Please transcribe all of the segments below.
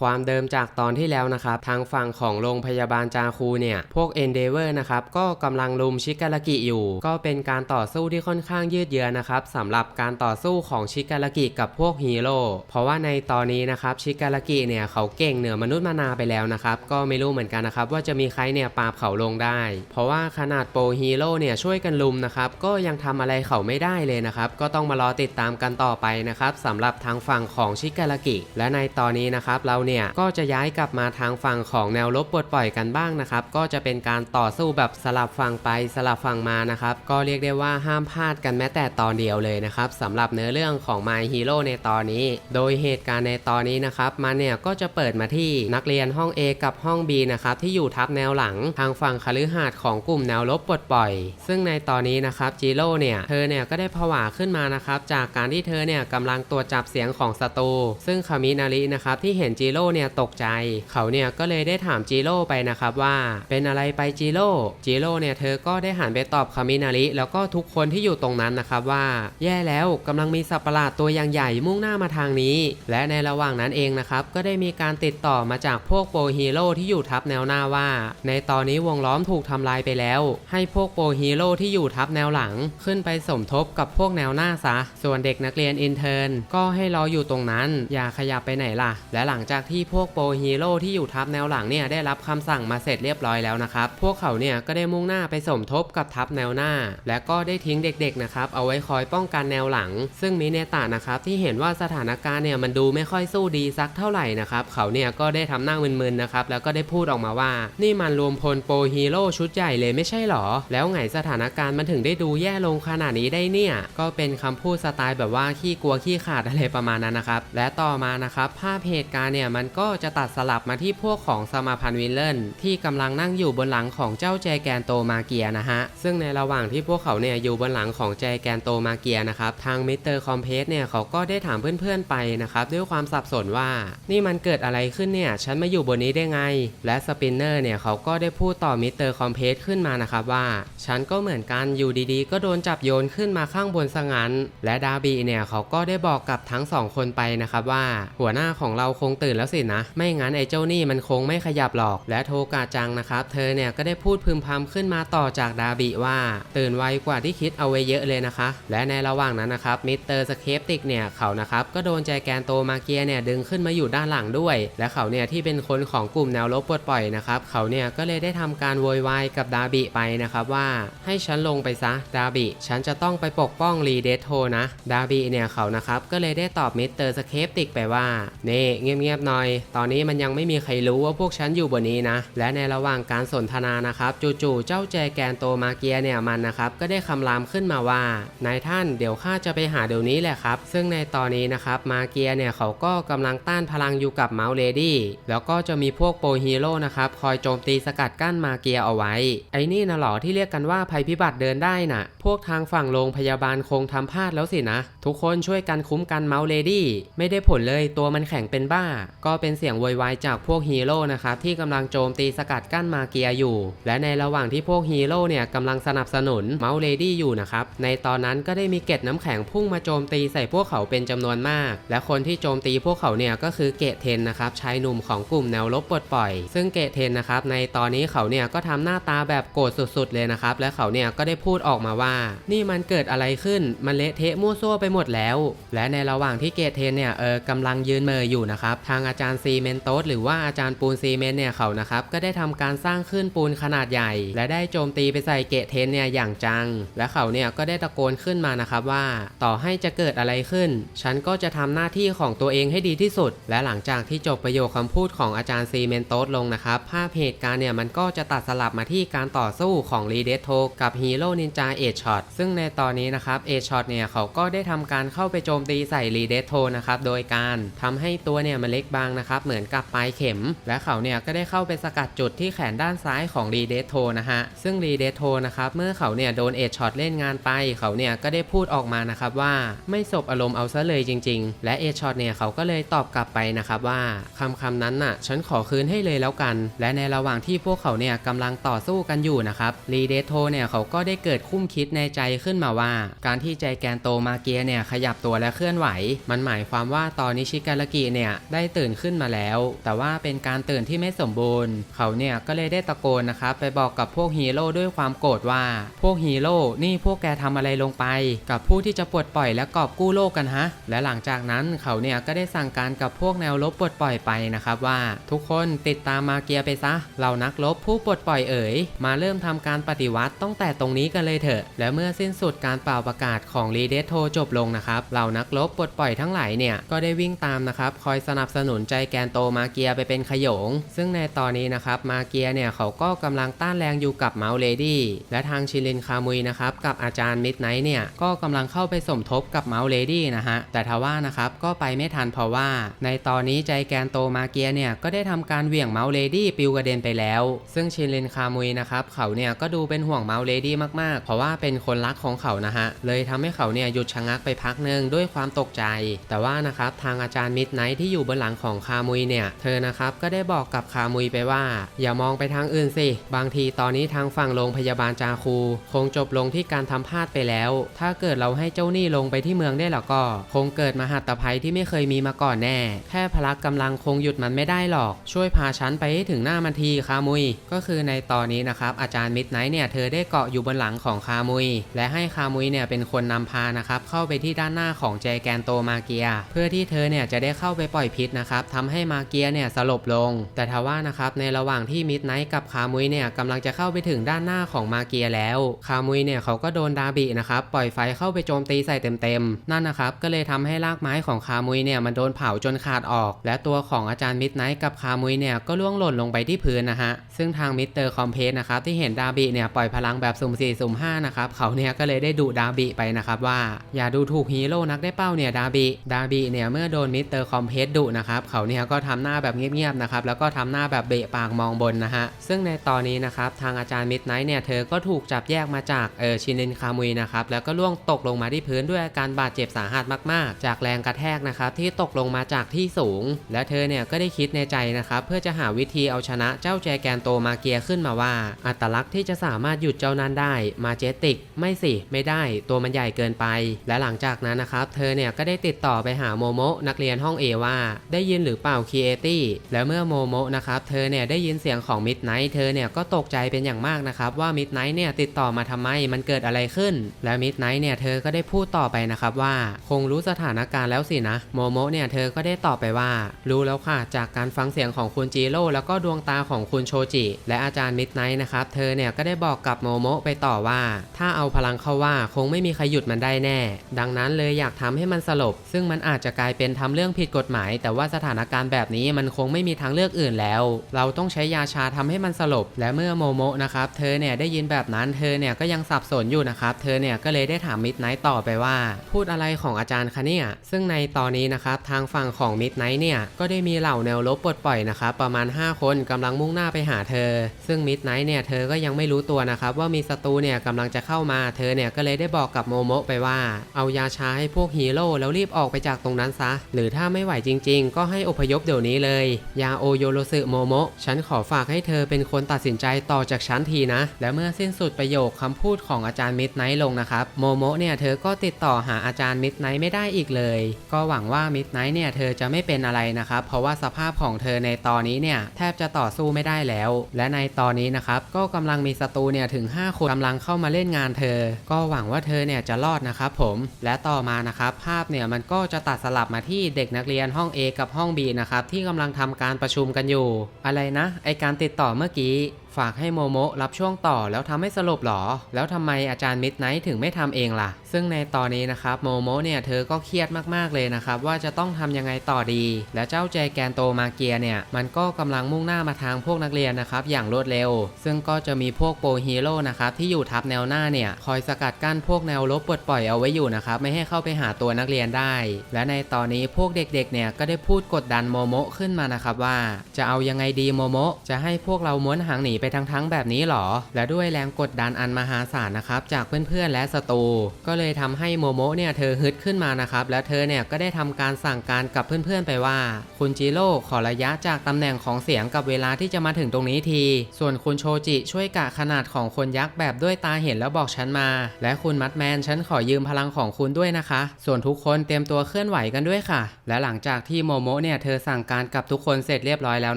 ความเดิมจากตอนที่แล้วนะครับทางฝั่งของโรงพยาบาลจาคูเนี่ยพวกเอนเดเวอร์นะครับก็กำลังลุมชิการากิอยู่ ก็เป็นการต่อสู้ที่ค่อนข้างยืดเยื้อนะครับสำหรับการต่อสู้ของชิการากิกับพวกฮีโร่เพราะว่าในตอนนี้นะครับชิการากิเนี่ยเขาเก่งเหนือมนุษย์มานาไปแล้วนะครับก็ไม่รู้เหมือนกันนะครับว่าจะมีใครเนี่ยปราบเขาลงได้ เพราะว่าขนาดโปรฮีโร่เนี่ยช่วยกันลุมนะครับก็ยังทำอะไรเขาไม่ได้เลยนะครับก็ต้องมารอติดตามกันต่อไปนะครับสำหรับทางฝั่งของชิการากิและในตอนนี้นะครับเราเนี่ยก็จะย้ายกลับมาทางฝั่งของแนวรบปลดปล่อยกันบ้างนะครับก็จะเป็นการต่อสู้แบบสลับฝั่งไปสลับฝั่งมานะครับก็เรียกได้ว่าห้ามพลาดกันแม้แต่ตอนเดียวเลยนะครับสำหรับเนื้อเรื่องของ My Hero ในตอนนี้ โดยเหตุการณ์ในตอนนี้นะครับมันเนี่ยก็จะเปิดมาที่นักเรียนห้อง A กับห้อง B นะครับที่อยู่ทับแนวหลังทางฝั่งคฤหาสน์ของกลุ่มแนวรบปลดปล่อย ซึ่งในตอนนี้นะครับจิโร่เนี่ยเธอเนี่ยก็ได้ผวาขึ้นมานะครับจากการที่เธอเนี่ยกำลังตรวจจับเสียงของศัตรูซึ่งคามินารินะครับที่เห็นจิโร่เนี่ยตกใจ เขาเนี่ยก็เลยได้ถามจิโร่ไปนะครับว่าเป็นอะไรไปจิโร่จิโร่เนี่ยเธอก็ได้หันไปตอบคามินาริแล้วก็ทุกคนที่อยู่ตรงนั้นนะครับว่า แย่แล้วกำลังมีสัตว์ประหลาดตัวอย่างใหญ่มุ่งหน้ามาทางนี้ และในระหว่างนั้นเองนะครับก็ได้มีการติดต่อมาจากพวกโปรฮีโร่ที่อยู่ทับแนวหน้าว่า ในตอนนี้วงล้อมถูกทำลายไปแล้ว ให้พวกโปรฮีโร่ที่อยู่ทับแนวหลัง ขึ้นไปสมทบกับพวกแนวหน้าซะส่วนเด็กนักเรียนอินเทอร์ก็ให้รออยู่ตรงนั้น อย่าขยับไปไหนล่ะ และหลังจากที่พวกโปรฮีโร่ที่อยู่ทับแนวหลังเนี่ยได้รับคำสั่งมาเสร็จเรียบร้อยแล้วนะครับ พวกเขาเนี่ยก็ได้มุ่งหน้าไปสมทบกับทัพแนวหน้า และก็ได้ทิ้งเด็กๆนะครับเอาไว้คอยป้องกันแนวหลัง ซึ่งมิเนตะนะครับที่เห็นว่าสถานการณ์เนี่ยมันดูไม่ค่อยสู้ดีสักเท่าไหร่นะครับเขาเนี่ยก็ได้ทำหน้ามึนๆนะครับแล้วก็ได้พูดออกมาว่า นี่มันรวมพลโปรฮีโร่ชุดใหญ่เลยไม่ใช่หรอ แล้วไงสถานการณ์มันถึงได้ดูแย่ลงขนาดนี้ได้เนี่ย ก็เป็นคำพูดสไตล์แบบว่าขี้กลัวขี้ขาดอะไรประมาณนั้นนะครับและต่อมานะครับภาพเหตุการณ์เนี่ยมันก็จะตัดสลับมาที่พวกของสมาพันธ์วิลเลนที่กำลังนั่งอยู่บนหลังของเจ้าแจแกนโตมาเกียนะฮะ ซึ่งในระหว่างที่พวกเขาเนี่ยอยู่บนหลังของแจแกนโตมาเกียนะครับ ทางมิสเตอร์คอมเพสเนี่ยเขาก็ได้ถามเพื่อนๆไปนะครับด้วยความสับสนว่า นี่มันเกิดอะไรขึ้นเนี่ย ฉันมาอยู่บนนี้ได้ไง และสปินเนอร์เนี่ยเขาก็ได้พูดต่อมิสเตอร์คอมเพสขึ้นมานะครับว่า ฉันก็เหมือนกันอยู่ดีๆ ก็โดนจับโยนขึ้นมาข้างบนซะงั้น และดาบีเนี่ยเขาก็ได้บอกกับทั้งสองคนไปนะครับว่า หัวหน้าของเราคงตื่นแล้วสินะ ไม่งั้นไอ้เจ้านี่มันคงไม่ขยับหรอก และโทกาจังนะครับ เธอเนี่ยก็ได้พูดพึมพำขึ้นมาต่อจากดาบีว่า ตื่นไวกว่าที่คิดเอาไว้เยอะเลยนะคะ และในระหว่างนั้นนะครับมิสเตอร์สเคปติกเนี่ยเขานะครับก็โดนแจแกนโตมาเกียเนี่ยดึงขึ้นมาอยู่ด้านหลังด้วย และเขาเนี่ยที่เป็นคนของกลุ่มแนวรบปลดปล่อยนะครับเขาเนี่ยก็เลยได้ทำการโวยวายกับดาบิไปนะครับว่าให้ฉันลงไปซะดาบิฉันจะต้องไปปกป้องรีเดทโทนะดาบิเนี่ยเขานะครับก็เลยได้ตอบมิสเตอร์สเคปติกไปว่าเน่เงียบๆหน่อยตอนนี้มันยังไม่มีใครรู้ว่าพวกฉันอยู่บนนี้นะ และในระหว่างการสนทนานะครับ จู่ๆ เจ้าแจแกนโตมาเกียเนี่ยมันนะครับ ก็ได้คำรามขึ้นมาว่านายท่านเดี๋ยวข้าจะไปหาเดี๋ยวนี้แหละครับ ซึ่งในตอนนี้นะครับมาเกียเนี่ยเขาก็กำลังต้านพลังอยู่กับเมาส์เลดี้แล้วก็จะมีพวกโปรฮีโร่นะครับคอยโจมตีสกัดกั้นมาเกียเอาไว้ ไอ้นี่นะหรอที่เรียกกันว่าภัยพิบัติเดินได้น่ะ พวกทางฝั่งโรงพยาบาลคงทำพลาดแล้วสินะ ทุกคนช่วยกันคุ้มกันเมาส์เลดี้ไม่ได้ผลเลยตัวมันแข็งเป็นบ้าก็เป็นเสียงโวยวายจากพวกฮีโร่นะครับที่กำลังโจมตีสกัดกั้นมาเกียอยู่ และในระหว่างที่พวกฮีโร่เนี่ยกำลังสนับสนุนเมาส์เลดี้อยู่นะครับในตอนนั้นก็ได้มีเกล็ดน้ำแข็งพุ่งมาโจมตีใส่พวกเขาเป็นจำนวนมาก และคนที่โจมตีพวกเขาเนี่ยก็คือเกตเทนนะครับชายหนุ่มของกลุ่มแนวรบปลดปล่อย ซึ่งเกตเทนนะครับในตอนนี้เขาเนี่ยก็ทำหน้าตาแบบโกรธสุดๆเลยนะครับและเขาเนี่ยก็ได้พูดออกมาว่า นี่มันเกิดอะไรขึ้นมันเละเทะมั่วซั่วไปหมดแล้ว และในระหว่างที่เกตเทนเนี่ยเออกำลังยืนเมออยู่นะครับทางอาจารย์ซีเมนโตสหรือว่าอาจารย์ปูนซีเมนเนี่ยเขานะครับก็ได้ทำการสร้างขึ้นปูนขนาดใหญ่ และได้โจมตีไปใส่เกตเทนเนี่ยอย่างจัง และเขาเนี่ยก็ได้ตะโกนขึ้นมานะครับว่า ต่อให้จะเกิดอะไรขึ้น ฉันก็จะทำหน้าที่ของตัวเองให้ดีที่สุด และหลังจากที่จบประโยคคำพูดของอาจารย์ซีเมนโตสลงนะครับภาพเหตุการณ์เนี่ยมันก็จะตัดสลับมาที่การต่อสู้ของรีเดทโทกับฮีโร่นินจาเอชช็อตซึ่งในตอนนี้นะครับเอชช็อตเนี่ยเขาก็ได้ทำการเข้าไปโจมตีใส่รีเดทโทนะครับโดยการทำให้ตัวเนี่ยมันเล็กบางนะครับเหมือนกับปลายเข็ม และเขาเนี่ยก็ได้เข้าไปสกัดจุดที่แขนด้านซ้ายของรีเดทโทนะฮะซึ่งรีเดทโทนะครับเมื่อเขาเนี่ยโดนเอชช็อตเล่นงานไป เขาเนี่ยก็ได้พูดออกมานะครับว่าไม่สบอารมณ์เอาซะเลยจริง ๆ และเอชช็อตเนี่ยเขาก็เลยตอบกลับไปนะครับว่าคำคำนั้นน่ะฉันขอคืนให้เลยแล้วกัน และในระหว่างที่พวกเขาเนี่ยกำลังต่อสู้กันอยู่นะครับรีเดทโทเนี่ยเขาก็ได้เกิดคุ้มคิดในใจขึ้นมาว่า การที่ใจแกนโตมาเกียเนี่ยขยับตัวและเคลื่อนไหว มันหมายความว่าตอนนี้ชิการากิเนี่ยได้ตื่นตื่นขึ้นมาแล้ว แต่ว่าเป็นการตื่นที่ไม่สมบูรณ์ เขาเนี่ยก็เลยได้ตะโกนนะครับไปบอกกับพวกฮีโร่ด้วยความโกรธว่า พวกฮีโร่นี่พวกแกทำอะไรลงไป กับผู้ที่จะปลดปล่อยและกอบกู้โลกกันฮะ และหลังจากนั้นเขาเนี่ยก็ได้สั่งการกับพวกแนวรบปลดปล่อยไปนะครับว่า ทุกคนติดตามมาเกียไปซะเหล่านักรบผู้ปลดปล่อยเอ๋ยมาเริ่มทำการปฏิวัติตั้งแต่ตรงนี้กันเลยเถอะ และเมื่อสิ้นสุดการเป่าประกาศของรีเดทโทจบลงนะครับเหล่านักรบปลดปล่อยทั้งหลายเนี่ยก็ได้วิ่งตามนะครับคอยสนับสนุนนใจแกนโตมาเกียไปเป็นขยง ซึ่งในตอนนี้นะครับมาเกียเนี่ยเขาก็กำลังต้านแรงอยู่กับเมาส์เลดี้และทางชิลินคามุยนะครับกับอาจารย์มิดไนท์เนี่ยก็กำลังเข้าไปสมทบกับเมาส์เลดี้นะฮะแต่ทว่านะครับก็ไปไม่ทันเพราะว่า ในตอนนี้ใจแกนโตมาเกียเนี่ยก็ได้ทำการเหวี่ยงเมาส์เลดี้ปิวกระเด็นไปแล้ว ซึ่งชิลินคามุยนะครับเขาเนี่ยก็ดูเป็นห่วงเมาส์เลดี้มากๆ เพราะว่าเป็นคนรักของเขานะฮะเลยทำให้เขาเนี่ยหยุดชะงักไปพักหนึ่งด้วยความตกใจ แต่ว่านะครับทางอาจารย์มิดไนท์ที่อยู่บนหลังของคามุยเนี่ย เธอนะครับก็ได้บอกกับคามุยไปว่า อย่ามองไปทางอื่นสิ บางทีตอนนี้ทางฝั่งโรงพยาบาลจาคู คงจบลงที่การทำพลาดไปแล้ว ถ้าเกิดเราให้เจ้าหนี้ลงไปที่เมืองได้แล้วก็ คงเกิดมหัตภัยที่ไม่เคยมีมาก่อนแน่ แค่พลักกำลังคงหยุดมันไม่ได้หรอก ช่วยพาฉันไปให้ถึงหน้ามันทีคามุย ก็คือในตอนนี้นะครับอาจารย์มิดไนท์เนี่ยเธอได้เกาะอยู่บนหลังของคามุย และให้คามุยเนี่ยเป็นคนนำพานะครับเข้าไปที่ด้านหน้าของแจแกนโตมาเกีย เพื่อที่เธอเนี่ยจะได้เข้าไปปล่อยพิษนะครับทำให้มาเกียเนี่ยสลบลง แต่ทว่านะครับในระหว่างที่มิดไนท์กับคามุยเนี่ยกำลังจะเข้าไปถึงด้านหน้าของมาเกียแล้ว คามุยเนี่ยเขาก็โดนดาบินะครับปล่อยไฟเข้าไปโจมตีใส่เต็มๆ นั่นนะครับก็เลยทำให้รากไม้ของคามุยเนี่ยมันโดนเผาจนขาดออก และตัวของอาจารย์มิดไนท์กับคามุยเนี่ยก็ล่วงหล่นลงไปที่พื้นนะฮะซึ่งทางมิสเตอร์คอมเพสนะครับที่เห็นดาบิเนี่ยปล่อยพลังแบบสุ่มสี่สุ่มห้านะครับเขาเนี่ยก็เลยได้ดุดาบิไปนะครับว่าอย่าดูถูกฮีโร่นักได้เป้าเนี่ยดาบิดาบิเนี่ยเมื่อโดนมิสเตอร์คอมเพสดุนะครับเขาเนี่ยก็ทำหน้าแบบเงียบๆนะครับแล้วก็ทำหน้าแบบเบะปากมองบนนะฮะซึ่งในตอนนี้นะครับทางอาจารย์มิดไนท์เนี่ยเธอก็ถูกจับแยกมาจากเออชินินคามุยนะครับแล้วก็ล่วงตกลงมาที่พื้นด้วยอาการบาดเจ็บสาหัสมากๆ จากแรงกระแทกนะครับที่ตกลงมาจากที่สูง และเธอเนี่ยก็ได้คิดในใจนะครับเพื่อจะหาวิธีเอาชนะเจ้าแจแกนโตมาเกียขึ้นมาว่า อัตลักษณ์ที่จะสามารถหยุดเจ้านั้นได้มาเจติก ไม่สิไม่ได้ ตัวมันใหญ่เกินไป และหลังจากนั้นนะครับเธอเนี่ยก็ได้ติดต่อไปหาโมโมนักเรียนห้องเอว่าได้ยินหรือเปล่าคีเอตี้แล้วเมื่อโมโมนะครับเธอเนี่ยได้ยินเสียงของมิดไนท์เธอเนี่ยก็ตกใจเป็นอย่างมากนะครับว่ามิดไนท์เนี่ยติดต่อมาทำไมมันเกิดอะไรขึ้น และมิดไนท์เนี่ยเธอก็ได้พูดต่อไปนะครับว่าคงรู้สถานการณ์แล้วสินะโมโมเนี่ยเธอก็ได้ตอบไปว่า รู้แล้วค่ะจากการฟังเสียงของคุณจีโร่แล้วก็ดวงตาของคุณโชจิ และอาจารย์มิดไนท์นะครับเธอเนี่ยก็ได้บอกกับโมโมไปต่อว่า ถ้าเอาพลังเข้าว่าคงไม่มีใครหยุดมันได้แน่ ดังนั้นเลยอยากทำให้มันสลบ ซึ่งมันอาจจะกลายเป็นทำเรื่องผิดกฎหมาย แต่ว่าสถถานการณ์แบบนี้มันคงไม่มีทางเลือกอื่นแล้ว เราต้องใช้ยาชาทำให้มันสลบ และเมื่อโมโมนะครับ เธอเนี่ยได้ยินแบบนั้นเธอเนี่ยก็ยังสับสนอยู่นะครับ เธอเนี่ยก็เลยได้ถามมิดไนท์ต่อไปว่า พูดอะไรของอาจารย์คะเนี่ย ซึ่งในตอนนี้นะครับทางฝั่งของมิดไนท์เนี่ยก็ได้มีเหล่าแนวลบปลดปล่อยนะครับประมาณ 5 คนกำลังมุ่งหน้าไปหาเธอ ซึ่งมิดไนท์เนี่ยเธอก็ยังไม่รู้ตัวนะครับว่ามีศัตรูเนี่ยกำลังจะเข้ามา เธอเนี่ยก็เลยได้บอกกับโมโมไปว่า เอายาชาให้พวกฮีโร่แล้วรีบออกไปจากตรงนั้นซะ หรือถ้าไม่ไหวจริง ๆ ก็ให้อพยพเดี๋ยวนี้เลย ยาโอโยโรสึโมโมะ ฉันขอฝากให้เธอเป็นคนตัดสินใจต่อจากฉันทีนะ และเมื่อสิ้นสุดประโยคคำพูดของอาจารย์มิดไนท์ลงนะครับ โมโมะเนี่ยเธอก็ติดต่อหาอาจารย์มิดไนท์ไม่ได้อีกเลย ก็หวังว่ามิดไนท์เนี่ยเธอจะไม่เป็นอะไรนะครับ เพราะว่าสภาพของเธอในตอนนี้เนี่ยแทบจะต่อสู้ไม่ได้แล้ว และในตอนนี้นะครับก็กำลังมีศัตรูเนี่ยถึง 5 คนกำลังเข้ามาเล่นงานเธอ ก็หวังว่าเธอเนี่ยจะรอดนะครับผม และต่อมานะครับภาพเนี่ยมันก็จะตัดสลับมาที่เด็กนักเรียนห้อง A กับห้อง B นะครับที่กำลังทำการประชุมกันอยู่ อะไรนะ ไอการติดต่อเมื่อกี้ ฝากให้โมโมรับช่วงต่อแล้วทำให้สลบหรอ แล้วทำไมอาจารย์มิดไนท์ถึงไม่ทำเองล่ะ ซึ่งในตอนนี้นะครับโมโมเนี่ยเธอก็เครียดมากๆเลยนะครับว่าจะต้องทำยังไงต่อดี และเจ้าแจแกนโตมาเกียเนี่ยมันก็กำลังมุ่งหน้ามาทางพวกนักเรียนนะครับอย่างรวดเร็ว ซึ่งก็จะมีพวกโปรฮีโร่นะครับที่อยู่ทับแนวหน้าเนี่ยคอยสกัดกั้นพวกแนวลบปลดปล่อยเอาไว้อยู่นะครับไม่ให้เข้าไปหาตัวนักเรียนได้ และในตอนนี้พวกเด็กๆเนี่ยก็ได้พูดกดดันโมโมขึ้นมานะครับว่า จะเอายังไงดีโมโมจะให้พวกเราม้วนหางหนีไปทั้งๆแบบนี้หรอ และด้วยแรงกดดันอันมหาศาลนะครับจากเพื่อนๆและศัตรูก็เลยทำให้โมโมเนี่ยเธอฮึดขึ้นมานะครับและเธอเนี่ยก็ได้ทำการสั่งการกับเพื่อนๆไปว่า คุณจิโร่ขอระยะจากตำแหน่งของเสียงกับเวลาที่จะมาถึงตรงนี้ที ส่วนคุณโชจิช่วยกะขนาดของคนยักษ์แบบด้วยตาเห็นแล้วบอกฉันมา และคุณมัดแมนฉันขอยืมพลังของคุณด้วยนะคะ ส่วนทุกคนเตรียมตัวเคลื่อนไหวกันด้วยค่ะ และหลังจากที่โมโมเนี่ยเธอสั่งการกับทุกคนเสร็จเรียบร้อยแล้ว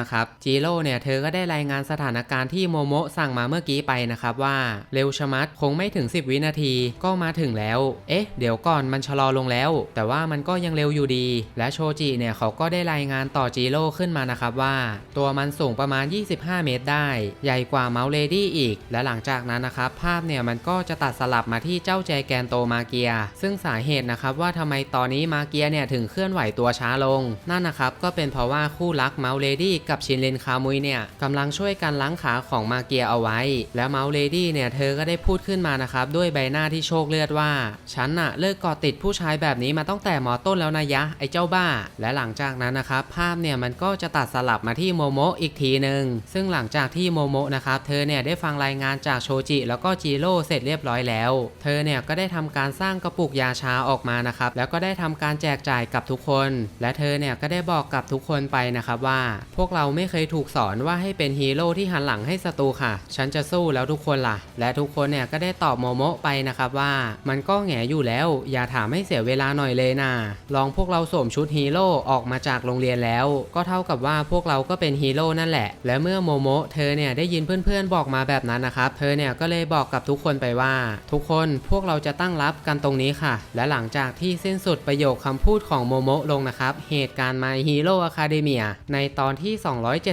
นะครับจิโร่เนี่ยเธอก็ได้รายงานสถานการณ์ที่โมโมะสั่งมาเมื่อกี้ไปนะครับว่าเร็วชะมัดคงไม่ถึง 10 วินาทีก็มาถึงแล้ว เอ๊ะ เดี๋ยวก่อนมันชะลอลงแล้ว แต่ว่ามันก็ยังเร็วอยู่ดี และโชจิเนี่ยเขาก็ได้รายงานต่อจิโร่ขึ้นมานะครับว่า ตัวมันสูงประมาณ 25 เมตรได้ ใหญ่กว่าเมาส์เลดี้อีก และหลังจากนั้นนะครับภาพเนี่ยมันก็จะตัดสลับมาที่เจ้าแจแกนโตมาเกีย ซึ่งสาเหตุนะครับว่าทำไมตอนนี้มาเกียเนี่ยถึงเคลื่อนไหวตัวช้าลง นั่นนะครับก็เป็นเพราะว่าคู่รักเมาส์เลดี้กับชินเลนคามุยเนี่ยกำลังช่วยกันล้างขาของมาเกียเอาไว้ และเมาส์เลดี้เนี่ยเธอก็ได้พูดขึ้นมานะครับด้วยใบหน้าที่โชคเลือดว่า ฉันน่ะเลิกกอดติดผู้ชายแบบนี้มาตั้งแต่มอต้นแล้วนะยะ ไอ้เจ้าบ้า และหลังจากนั้นนะครับภาพเนี่ยมันก็จะตัดสลับมาที่โมโมะอีกทีหนึ่งซึ่งหลังจากที่โมโมะนะครับเธอเนี่ยได้ฟังรายงานจากโชจิแล้วก็จิโร่เสร็จเรียบร้อยแล้ว เธอเนี่ยก็ได้ทำการสร้างกระปุกยาชาออกมานะครับแล้วก็ได้ทำการแจกจ่ายกับทุกคน และเธอเนี่ยก็ได้บอกกับทุกคนไปนะครับว่า พวกเราไม่เคยถูกสอนว่าให้เป็นฮีโร่ที่หันหลังให้ศัตรูค่ะ ฉันจะสู้แล้วทุกคนล่ะ และทุกคนเนี่ยก็ได้ตอบโมโมะไปนะครับว่า มันก็แงอยู่แล้ว อย่าถามให้เสียเวลาหน่อยเลยนะลองพวกเราสวมชุดฮีโร่ออกมาจากโรงเรียนแล้ว ก็เท่ากับว่าพวกเราก็เป็นฮีโร่นั่นแหละ และเมื่อโมโมะเธอเนี่ยได้ยินเพื่อนๆบอกมาแบบนั้นนะครับ เธอเนี่ยก็เลยบอกกับทุกคนไปว่า ทุกคนพวกเราจะตั้งรับกันตรงนี้ค่ะ และหลังจากที่สิ้นสุดประโยคคำพูดของโมโมะลงนะครับ เหตุการณ์ My Hero Academia ในตอนที่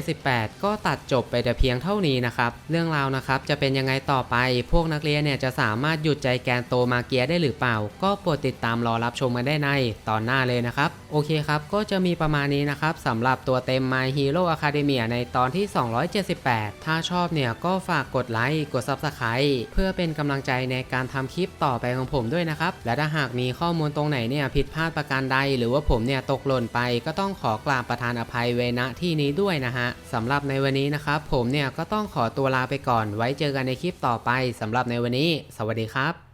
278 ก็ตัดจบไปแต่เพียงเท่านี้นะครับ เรื่องราวนะครับจะเป็นยังไงต่อไป พวกนักเรียนเนี่ยจะสามารถหยุดใจแกนโตมาเกียได้หรือเปล่า ก็โปรดติดตามรอรับชมกันได้ในตอนหน้าเลยนะครับ โอเคครับ ก็จะมีประมาณนี้นะครับสำหรับตัวเต็ม My Hero Academia ในตอนที่ 278 ถ้าชอบเนี่ยก็ฝากกดไลค์กด Subscribe เพื่อเป็นกำลังใจในการทำคลิปต่อไปของผมด้วยนะครับ และถ้าหากมีข้อมูลตรงไหนเนี่ยผิดพลาดประการใด หรือว่าผมเนี่ยตกหล่นไป ก็ต้องขอกราบประทานอภัยเวณที่นี้ด้วยนะฮะสำหรับในวันนี้นะครับผมเนี่ยก็ต้องขอตัวลาไปก่อน ไว้เจอกันในคลิปต่อไปสำหรับในวันนี้ สวัสดีครับ